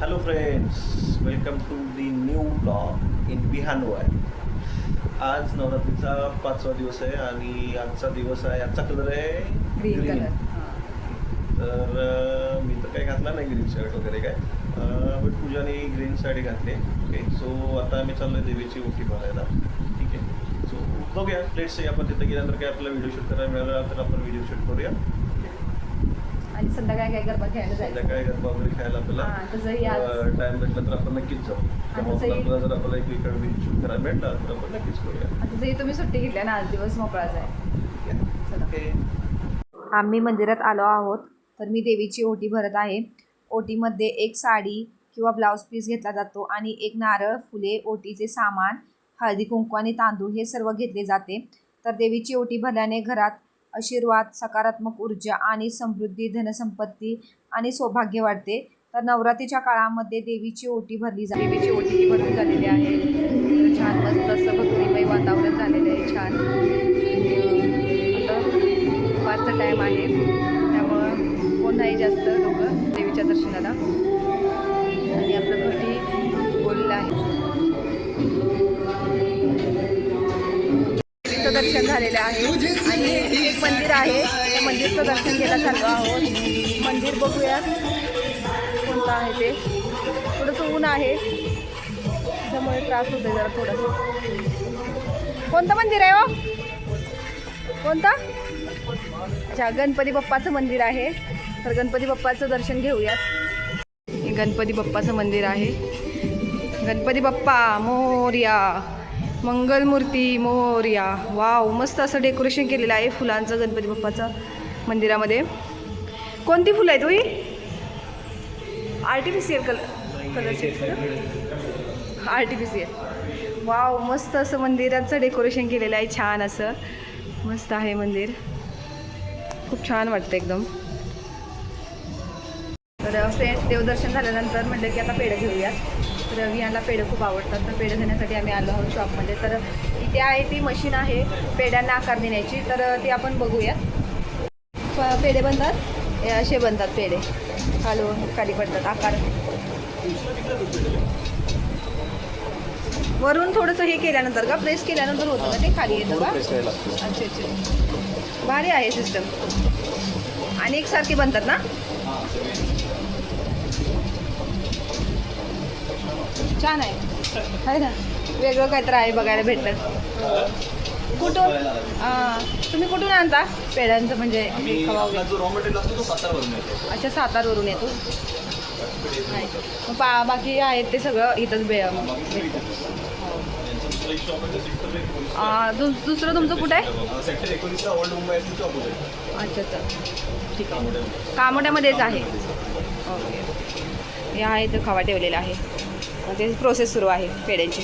Hello friends welcome to the new blog in बिहानवर आज नवरात्रीचा पाचवा दिवस आहे आणि आजचा दिवस आहे आजचा कलर आहे ग्रीन. कलर तर मी तर काही घातला नाही ग्रीन शर्ट वगैरे काय. बट पूजाने ग्रीन साडी घातली. ओके सो आता आम्ही चाललोय देवीची ओटी भरायला ठीक आहे. सो बघूया. लेट्स से आपण तिथे गेल्यानंतर काय आपल्याला व्हिडिओ शूट करायला मिळाला तर आपण व्हिडिओ शूट करूया. संध्याकाळी काय गरबा खेळायला जायचं. संध्याकाळी गरबा वगैरे खेळायला हा, तसंही आज- आपल्याला टाइम भेटला तर आपण नक्कीच जाऊ. त्यामुळे तसंही- आपल्याला जर आपल्याला एक इकडे व्हिडिओ शूट करायला भेटला तर आपण नक्कीच करूया. आता जरी तुम्ही सुट्टी घेतल्या ना आज दिवस मोकळाच आहे. चला. ओके आम्ही मंदिरात आलो आहोत तर मी देवीची ओटी भरत आहे. ओटीमध्ये एक साडी किंवा ब्लाऊज पीस घेतला जातो आणि एक नारळ फुले ओटीचे सामान हळदी कुंकू आणि तांदूळ हे सर्व घेतले जाते. तर देवीची ओटी भरल्याने घरात आशीर्वाद सकारात्मक ऊर्जा आणि समृद्धी धनसंपत्ती आणि सौभाग्य वाढते. तर नवरात्रीच्या काळामध्ये देवीची ओटी भरली जाते देवीची ओटी भरली झालेली आहे. छान मस्त असं भक्तिमय वातावरण झालेलं आहे. छान. आता दुपारचा टाईम आहे. त्यामुळं कोण नाही जास्त लोक देवीच्या दर्शनाला. देवीचं दर्शन झालेलं आहे. आणि एक मंदिर आहे. त्या मंदिरचं दर्शन घ्यायला चाललो आहोत मंदिर बघूया. कोणतं आहे ते? थोडंसं ऊन आहे. त्यामुळे त्रास होतो जरा थोडंसं. कोणतं मंदिर आहे हो? कोणतं? अच्छा गणपती बाप्पाचं मंदिर आहे. तर गणपती बाप्पाचं दर्शन घेऊयात. हे गणपती बाप्पाचं मंदिर आहे. गणपती बाप्पा मोर्या. मंगलमूर्ती मोर्या वाव मस्त असं डेकोरेशन केलेलं आहे फुलांचं गणपती बाप्पाचं मंदिरामध्ये. कोणती फुलं आहेत होई आर्टिफिशियल कलर कलरची आर्टिफिशियल वाव मस्त असं मंदिराचं डेकोरेशन केलेलं आहे छान असं. मस्त आहे मंदिर. खूप छान वाटतं एकदम. तर फ्रेंड्स देवदर्शन झाल्यानंतर म्हटलं की आता पेढं घेऊया तर विहानला पेढं खूप आवडतात. तर पेढं घेण्यासाठी आम्ही आलो आहोत शॉपमध्ये. तर इथे आहे ती मशीन आहे पेढ्यांना आकार देण्याची. तर ती आपण बघूया पेढे बनतात? हे असे बनतात पेढे. खालून खाली पडतात आकार. वरून थोडंसं हे केल्यानंतर का? प्रेस केल्यानंतर होतं का ते खाली येतं का? अच्छा अच्छा. भारी आहे सिस्टम आणि एकसारखे बनतात ना? छान आहे. आहे ना? वेगळं काहीतरी आहे बघायला भेटतं कुठून? तुम्ही कुठून आणता? पेढ्यांचं म्हणजे अच्छा सातारवरून येतो. मग पा बाकी आहेत ते सगळं इथंच बे दुसरं तुमचं कुठं आहे? अच्छा अच्छा. ठीक आहे. कामोड्यामध्येच आहे. ओके. हे आहे तर खवा ठेवलेला आहे. म्हणजे प्रोसेस सुरू आहे पेड्यांची